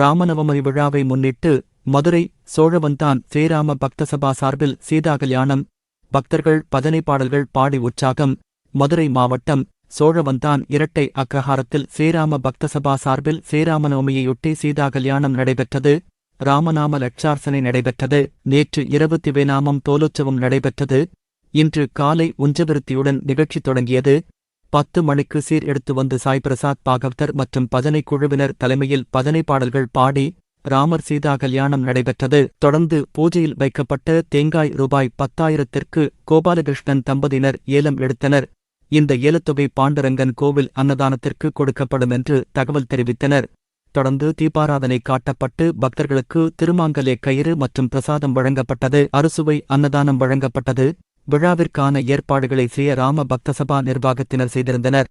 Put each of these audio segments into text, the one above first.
ராமநவமி விழாவை முன்னிட்டு மதுரை சோழவந்தான் ஸ்ரீராம பக்தசபா சார்பில் சீதா கல்யாணம் பக்தர்கள் பஜனை பாடல்கள் பாடி உற்சாகம். மதுரை மாவட்டம் சோழவந்தான் இரட்டை அக்ரஹாரத்தில் ஸ்ரீராம பக்தசபா சார்பில் ஸ்ரீராமநவமியையொட்டி சீதா கல்யாணம் நடைபெற்றது. ராமநாம லட்சார்சனை நடைபெற்றது. நேற்று இரவு திவேநாமம் தோலோற்சவம் நடைபெற்றது. இன்று காலை உஞ்சவிருத்தியுடன் நிகழ்ச்சி தொடங்கியது. பத்து மணிக்கு சீர் எடுத்து வந்து சாய் பிரசாத் பாகவதர் மற்றும் பஜனை குழுவினர் தலைமையில் பஜனை பாடல்கள் பாடி ராமர் சீதா கல்யாணம் நடைபெற்றது. தொடர்ந்து பூஜையில் வைக்கப்பட்ட தேங்காய் ரூபாய் பத்தாயிரத்திற்கு கோபாலகிருஷ்ணன் தம்பதியினர் ஏலம் எடுத்தனர். இந்த ஏலத்தொகை பாண்டரங்கன் கோவில் அன்னதானத்திற்கு கொடுக்கப்படும் என்று தகவல் தெரிவித்தனர். தொடர்ந்து தீபாராதனை காட்டப்பட்டு பக்தர்களுக்கு திருமாங்கலே கயிறு மற்றும் பிரசாதம் வழங்கப்பட்டது. அறுசுவை அன்னதானம் வழங்கப்பட்டது. விழாவிற்கான ஏற்பாடுகளை செய்ய ராம பக்தசபா நிர்வாகத்தினர் செய்திருந்தனர்.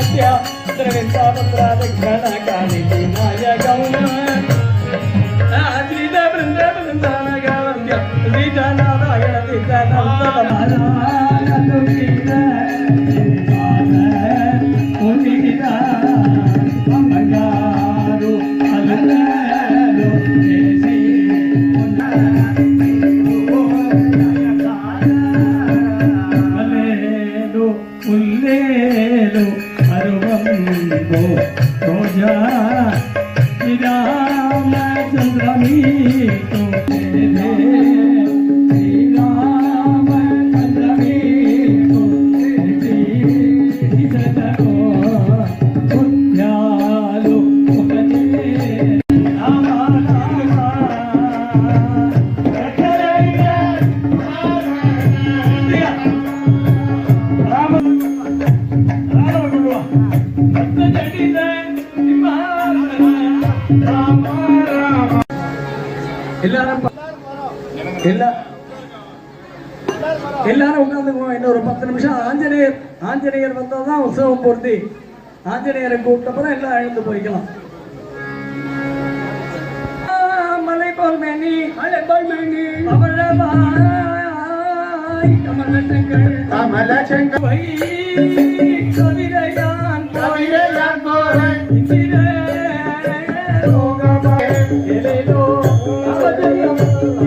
नव्हत्या द्रवेचा पत्रात घाला काली माझ्या गाऊन. आधी वृंदा वृंदा गावत्या विधाना રામચંદ્રની તો எல்லாரும் எல்லாரும் உட்காந்துக்குவோம் இன்னும் ஒரு பத்து நிமிஷம். ஆஞ்சநேயர் ஆஞ்சநேயர் வந்தாதான் உற்சவம் பூர்த்தி ஆஞ்சநேயரை கூப்பிட்டப்பறம் எல்லாம் எழுந்து போய்க்கலாம். மலை போல் மேனி. மலை போல் மேனி அவளவாய் கமலங்கள் கவிதையான் கவிதையான் போறேன்